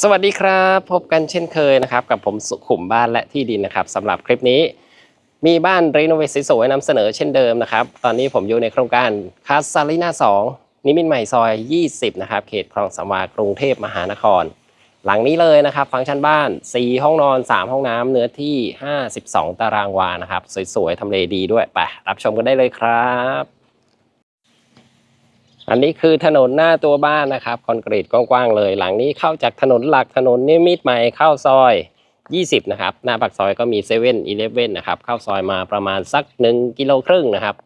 สวัสดีครับ พบกันเช่นเคยนะครับ กับผมสุขุมบ้านและที่ดินนะครับสำหรับคลิปนี้ มีบ้านรีโนเวทสวยๆนำเสนอเช่นเดิมนะครับ ตอนนี้ผมอยู่ในโครงการคาซาลิน่า2นิมิตใหม่ซอย 20 นะครับ เขตคลองสามวากรุงเทพมหานคร หลังนี้เลยนะครับ ฟังก์ชันบ้าน 4 ห้องนอน 3 ห้องน้ำเนื้อที่ 52 ตารางวานะครับ สวยๆทำเลดีด้วยไปรับชมกันได้เลยครับ อันนี้คือถนนหน้าตัวบ้านนะครับ คอนกรีตกว้างๆเลย หลังนี้เข้าจากถนนหลักถนนนิมิตใหม่เข้าซอย 20 นะครับ หน้าปากซอยก็มีเซเว่นอีเลฟเว่นนะครับ เข้าซอยมาประมาณสัก 1 กิโลครึ่งนะครับ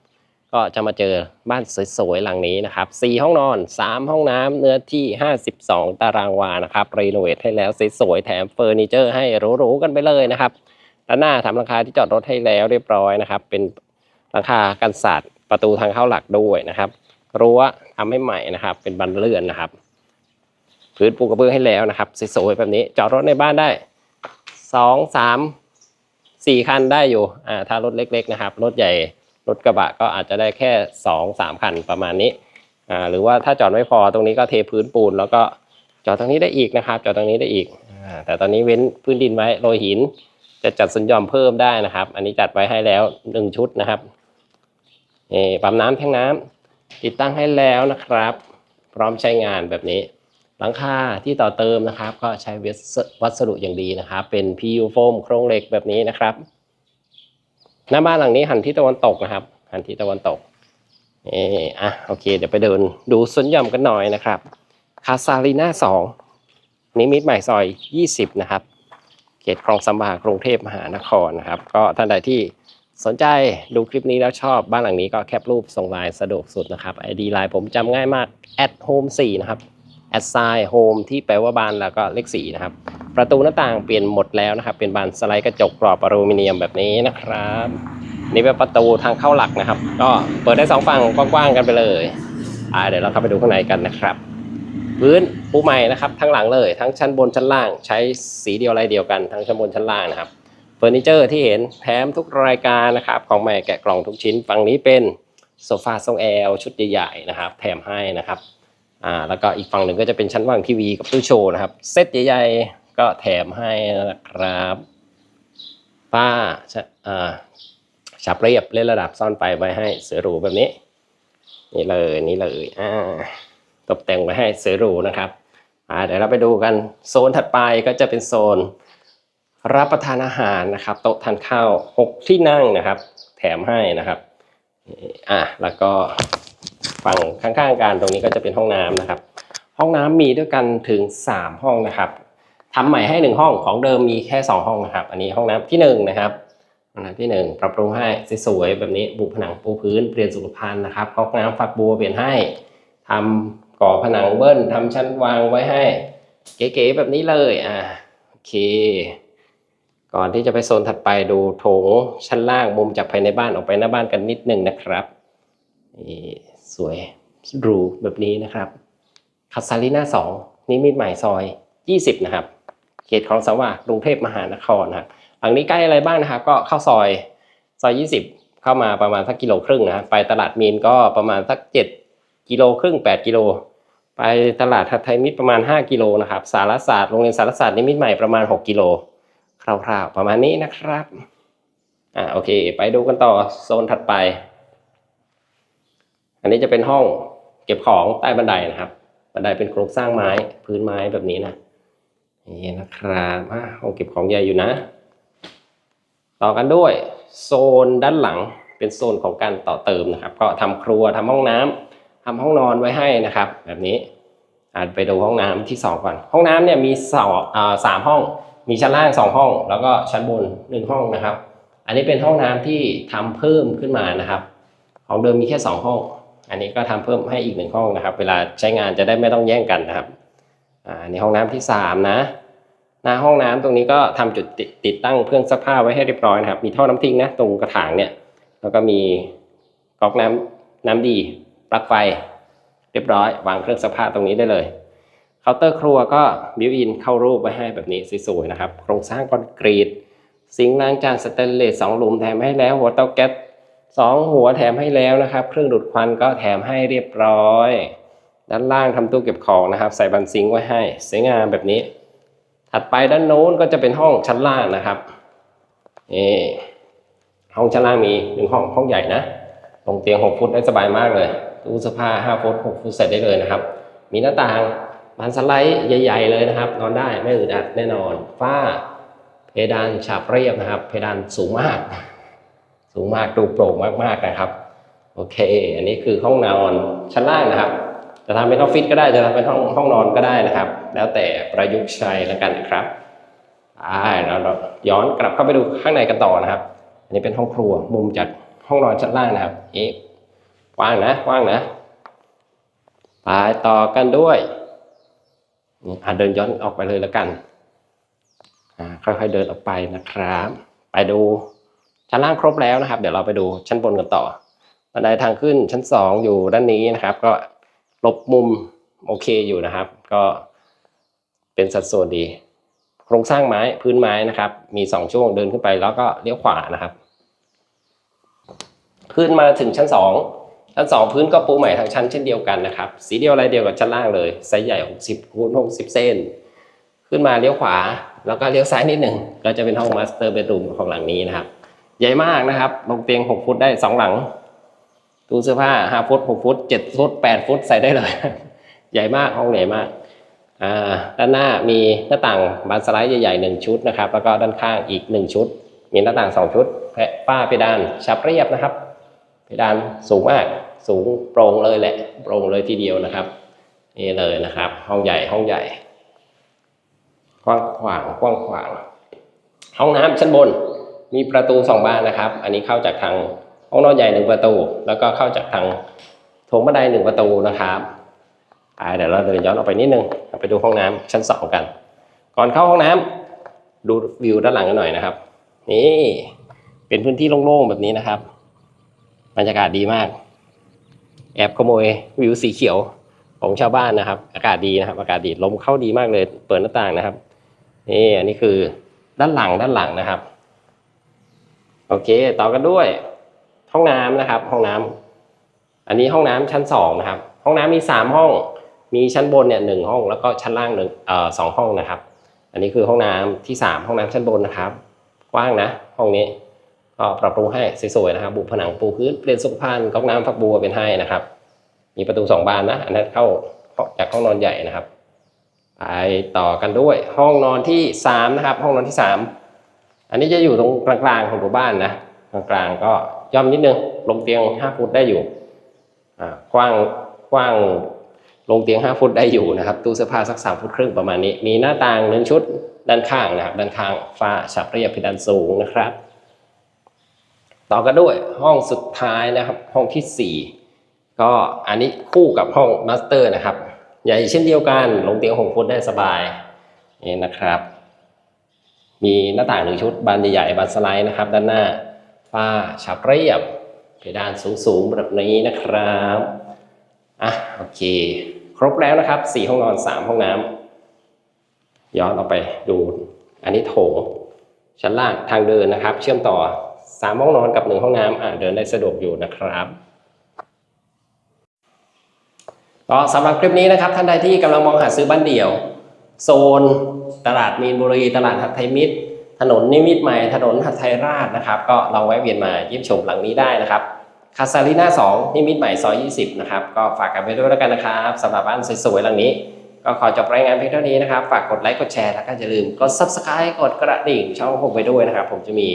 ก็จะมาเจอบ้านสวยๆหลังนี้นะครับ 4 ห้องนอน 3 ห้องน้ำเนื้อที่ 52 ตารางวานะครับ รีโนเวทให้แล้วสวยๆแถมเฟอร์นิเจอร์ให้หรูๆกันไปเลยนะครับด้านหน้าทำหลังคาที่จอดรถให้แล้วเรียบร้อยนะครับ เป็นหลังคากันศาสตร์ประตูทางเข้าหลักด้วยนะครับ รั้วทำให้ใหม่นะครับ เป็นบันเลื่อนนะครับ พื้นปูกระเบื้องให้แล้วนะครับสวยๆแบบนี้ จอดรถในบ้านได้สองสามสี่คันได้อยู่อ่าถ้ารถเล็ก ๆนะครับ รถใหญ่รถกระบะก็อาจจะได้แค่สองสามคันประมาณนี้อ่าหรือว่าถ้าจอดไม่พอตรงนี้ก็เทพื้นปูน แล้วก็จอดตรงนี้ได้อีกนะครับ จอดตรงนี้ได้อีกอ่าแต่ตอนนี้เว้นพื้นดินไว้โรยหิน จะจัดสัญญอมเพิ่มได้นะครับ อันนี้จัดไว้ให้แล้วหนึ่งชุดนะครับนี่ปั๊มน้ำแทงน้ำ ติดตั้งให้แล้วนะครับ พร้อมใช้งานแบบนี้ หลังคาที่ต่อเติมนะครับ ก็ใช้วัสดุอย่างดีนะครับ เป็น PU โฟมโครงเหล็กแบบนี้นะครับ หน้าบ้านหลังนี้หันที่ตะวันตกนะครับ หันที่ตะวันตกเอออะโอเค เดี๋ยวไปเดินดูสวนหย่อมกันหน่อยนะครับคาซาลีนา2นิมิตรใหม่ซอย 20 นะครับ เขตคลองสามวากรุงเทพมหานครนะครับ ก็ท่านใดที่ สนใจดูคลิปนี้แล้วชอบบ้านหลังนี้ก็แคปรูปส่งไลน์สะดวกสุดนะครับ ID ไลน์ผมจำง่ายมาก at home 4นะครับ at sign home ที่แปลว่าบ้านแล้วก็เลข4นะครับ ประตูหน้าต่างเปลี่ยนหมดแล้วนะครับ เป็นบานสไลด์กระจกกรอบอลูมิเนียมแบบนี้นะครับ นี่เป็นประตูทางเข้าหลักนะครับ ก็เปิดได้สองฝั่งกว้างๆกันไปเลยอ่าเดี๋ยวเราเข้าไปดูข้างในกันนะครับ พื้นปูใหม่นะครับทั้งหลังเลย ทั้งชั้นบนชั้นล่าง ใช้สีเดียวลายเดียวกันทั้งชั้นบนชั้นล่างนะครับ เฟอร์นิเจอร์ที่เห็นแถมทุกรายการนะครับของใหม่แกะกล่องทุกชิ้นฝั่งนี้เป็นโซฟาทรงแอลชุดใหญ่ๆนะครับ แถมให้นะครับอ่าแล้วก็อีกฝั่งหนึ่งก็จะเป็นชั้นวางทีวีกับตู้โชว์นะครับ เซตใหญ่ๆก็แถมให้นะครับป้าชะอ่าฉับเรียบเล่นระดับซ่อนไปไว้ให้เสือหรูแบบนี้ นี่เลยนี่เลยอ่าตกแต่งไว้ให้เสือหรูนะครับอ่าเดี๋ยวเราไปดูกันโซนถัดไปก็จะเป็นโซน รับประทานอาหารนะครับ โต๊ะทานข้าว6ที่นั่งนะครับ แถมให้นะครับอะแล้วก็ฝั่งข้างๆกันตรงนี้ก็จะเป็นห้องน้ำนะครับ ห้องน้ำมีด้วยกันถึง 3 ห้องนะครับทำใหม่ให้ 1 ห้องของเดิมมีแค่ 2 ห้องนะครับ อันนี้ห้องน้ำที่1นะครับห้องน้ำที่ 1 ปรับปรุงให้สวยๆแบบนี้บุผนังปูพื้นเปลี่ยนสุขภัณฑ์นะครับห้องน้ำฝักบัวเปลี่ยนให้ทำก่อผนังเบิ้ลทำชั้นวางไว้ให้ เก๋ๆแบบนี้เลยอะโอเค ก่อนที่จะไปโซนถัดไปดูโถงชั้นล่างมุมจากภายในบ้านออกไปหน้าบ้านกันนิดหนึ่งนะครับนี่สวยหรูแบบนี้นะครับคาซาลิน่าสองนิมิตใหม่ซอย 20 นะครับ เขตของสว่างกรุงเทพมหานครนะครับหลังนี้ใกล้อะไรบ้างนะครับ ก็เข้าซอยซอย 20 เข้ามาประมาณสักกิโลครึ่งนะไปตลาดมีนก็ประมาณสัก 7 กิโลครึ่ง 8 กิโล ไปตลาดทัไทยมิตรประมาณ 5 กิโลนะครับ สารศาสตร์โรงเรียนสารศาสตร์นิมิตใหม่ประมาณ 6 กิโล คร่าวๆประมาณนี้นะครับอ่าโอเค ไปดูกันต่อโซนถัดไป อันนี้จะเป็นห้องเก็บของใต้บันไดนะครับ บันไดเป็นโครงสร้างไม้พื้นไม้แบบนี้นะนี่นะครับอ่าห้องเก็บของใหญ่อยู่นะ ต่อกันด้วยโซนด้านหลังเป็นโซนของการต่อเติมนะครับ ก็ทำครัวทำห้องน้ำทำห้องนอนไว้ให้นะครับ แบบนี้อ่าไปดูห้องน้ำที่สองก่อน ห้องน้ำเนี่ยมีสองอ่าสามห้อง มีชั้นล่างสองห้อง แล้วก็ชั้นบนหนึ่งห้องนะครับ อันนี้เป็นห้องน้ำที่ทำเพิ่มขึ้นมานะครับ ของเดิมมีแค่สองห้อง อันนี้ก็ทำเพิ่มให้อีกหนึ่งห้องนะครับ เวลาใช้งานจะได้ไม่ต้องแย่งกันนะครับอ่าอันนี้ห้องน้ำที่สามนะหน้าห้องน้ำตรงนี้ก็ทำจุดติดติดตั้งเครื่องซักผ้าไว้ให้เรียบร้อยนะครับ มีท่อน้ำทิ้งนะตรงกระถางเนี่ย แล้วก็มีก๊อกน้ำน้ำดีปลั๊กไฟ เรียบร้อยวางเครื่องซักผ้าตรงนี้ได้เลย เคาน์เตอร์ครัวก็บิวอินเข้ารูปไว้ให้แบบนี้สวยๆนะครับ โครงสร้างคอนกรีตซิงล้างจานสแตนเลสสองหลุมแถมให้แล้ว หัวเตาแก๊สสองหัวแถมให้แล้วนะครับ เครื่องดูดควันก็แถมให้เรียบร้อย ด้านล่างทำตู้เก็บของนะครับ ใส่บันซิงไว้ให้สวยงามแบบนี้ ถัดไปด้านโน้นก็จะเป็นห้องชั้นล่างนะครับนี่ห้องชั้นล่างมีหนึ่งห้องห้องใหญ่นะลงเตียง6ฟุตได้สบายมากเลยตู้เสื้อผ้า5ฟุต6ฟุตใส่ได้เลยนะครับ มีหน้าต่าง บานสไลด์ใหญ่ๆเลยนะครับ นอนได้ไม่อึดอัดแน่นอน ฝ้า เพดานฉาบเรียบนะครับ เพดานสูงมาก สูงมากดูโปร่งมากๆนะครับ โอเค อันนี้คือห้องนอนชั้นล่างนะครับ จะทำเป็นออฟฟิศก็ได้จะทำเป็นห้องห้องนอนก็ได้นะครับ แล้วแต่ประยุกต์ใช้แล้วกันนะครับอ่าเราเราย้อนกลับเข้าไปดูข้างในกันต่อนะครับ อันนี้เป็นห้องครัวมุมจากห้องนอนชั้นล่างนะครับเอ๊ะกว้างนะกว้างนะไปต่อกันด้วย อ่าเดินย้อนออกไปเลยแล้วกันอ่าค่อยๆเดินออกไปนะครับ ไปดูชั้นล่างครบแล้วนะครับ เดี๋ยวเราไปดูชั้นบนกันต่อบันไดทางขึ้นชั้นสองอยู่ด้านนี้นะครับ ก็ลบมุมโอเคอยู่นะครับ ก็เป็นสัดส่วนดี โครงสร้างไม้พื้นไม้นะครับ มีสองช่วงเดินขึ้นไปแล้วก็เลี้ยวขวานะครับ ขึ้นมาถึงชั้นสอง ชั้นสองพื้นก็ปูใหม่ทั้งชั้นเช่นเดียวกันนะครับ สีเดียวอะไรเดียวกับชั้นล่างเลยไซส์ใหญ่ 60คูณ60 เซนขึ้นมาเลี้ยวขวา แล้วก็เลี้ยวซ้ายนิดหนึ่งก็จะเป็นห้องมาสเตอร์เบดรูมของหลังนี้นะครับ ใหญ่มากนะครับลงเตียง 6 ฟุตได้สองหลังตู้เสื้อผ้าห้าฟุตหกฟุตเจ็ดฟุตแปดฟุตใส่ได้เลย ใหญ่มากห้องใหญ่มากด้านหน้ามีหน้าต่างบานสไลด์ใหญ่ๆหนึ่งชุดนะครับ แล้วก็ด้านข้างอีกหนึ่งชุด มีหน้าต่างสองชุดและฝ้าเพดานชับเรียบนะครับ เพดานสูงมาก สูงโปร่งเลยแหละโปร่งเลยทีเดียวนะครับนี่เลยนะครับ ห้องใหญ่ห้องใหญ่กว้างขวางกว้างขวาง ห้องน้ำชั้นบน มีประตูสองบานนะครับ อันนี้เข้าจากทางห้องนอนใหญ่หนึ่งประตู แล้วก็เข้าจากทางโถงบันไดหนึ่งประตูนะครับเดี๋ยวเราเดินย้อนออกไปนิดนึงไปดูห้องน้ำชั้นสองกัน ก่อนเข้าห้องน้ำดูวิวด้านหลังกันหน่อยนะครับ นี่เป็นพื้นที่โล่งๆแบบนี้นะครับ บรรยากาศดีมาก แอบขโมยวิวสีเขียวของชาวบ้านนะครับ อากาศดีนะครับ อากาศดีลมเข้าดีมากเลย เปิดหน้าต่างนะครับนี่อันนี้คือด้านหลังด้านหลังนะครับ โอเค ต่อกันด้วย ห้องน้ำนะครับ ห้องน้ำอันนี้ห้องน้ำชั้นสองนะครับ ห้องน้ำมีสามห้อง มีชั้นบนเนี่ยหนึ่งห้อง แล้วก็ชั้นล่างหนึ่งเอ่อสองห้องนะครับ อันนี้คือห้องน้ำที่สามห้องน้ำชั้นบนนะครับ กว้างนะ ห้องนี้ ก็ปรับปรุงให้สวยๆนะครับบุผนังปูพื้นเปลี่ยนสุขภัณฑ์ก๊อกน้ำฝักบัวเป็นให้นะครับ มีประตูสองบานนะอันนั้นเข้าจากห้องนอนใหญ่นะครับไปต่อกันด้วยห้องนอนที่สามนะครับ ห้องนอนที่สามอันนี้จะอยู่ตรงกลางๆของตัวบ้านนะกลางๆก็ย่อมนิดนึงลงเตียงห้าฟุตได้อยู่อ่ากว้างกว้างลงเตียงห้าฟุตได้อยู่นะครับตู้เสื้อผ้าสักสามฟุตครึ่งประมาณนี้ มีหน้าต่างหนึ่งชุดด้านข้างนะครับ ด้านข้างฝ้าฉับเรียบเพดานสูงนะครับ ต่อกันด้วยห้องสุดท้ายนะครับ ห้องที่สี่ก็อันนี้คู่กับห้องมาสเตอร์นะครับ ใหญ่เช่นเดียวกันลงเตียงหกฟุตได้สบายนี่นะครับ มีหน้าต่างหนึ่งชุดบานใหญ่ๆบานสไลด์นะครับ ด้านหน้าฝ้าฉาบเรียบเพดานสูงๆแบบนี้นะครับอะโอเค ครบแล้วนะครับสี่ห้องนอนสามห้องน้ำย้อนออกไปดู อันนี้โถงชั้นล่างทางเดินนะครับ เชื่อมต่อ สามห้องนอนกับหนึ่งห้องน้ำอะเดินได้สะดวกอยู่นะครับก็สำหรับคลิปนี้นะครับ ท่านใดที่กำลังมองหาซื้อบ้านเดี่ยว โซน ตลาดมีนบุรี ตลาดหัดไทยมิตร ถนนนิมิตรใหม่ ถนนหัดไทยราชนะครับ ก็ลองแวะเวียนมาเยี่ยมชมหลังนี้ได้นะครับคาซาลีน่า2นิมิตรใหม่ซอย20 นะครับ ก็ฝากกันไปด้วยแล้วกันนะครับสำหรับบ้านสวยๆหลังนี้ ก็ขอจบรายงานเพียงเท่านี้นะครับ ฝากกดไลค์กดแชร์แล้วก็อย่าลืมกด subscribe กดกระดิ่งช่องผมไปด้วยนะครับ ผมจะมี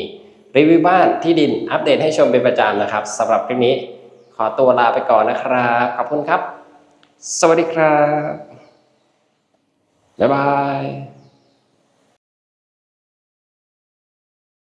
รีวิวบ้านที่ดินอัปเดตให้ชมเป็นประจำนะครับสำหรับคลิปนี้ขอตัวลาไปก่อนนะครับ ขอบคุณครับ สวัสดีครับ บ๊ายบาย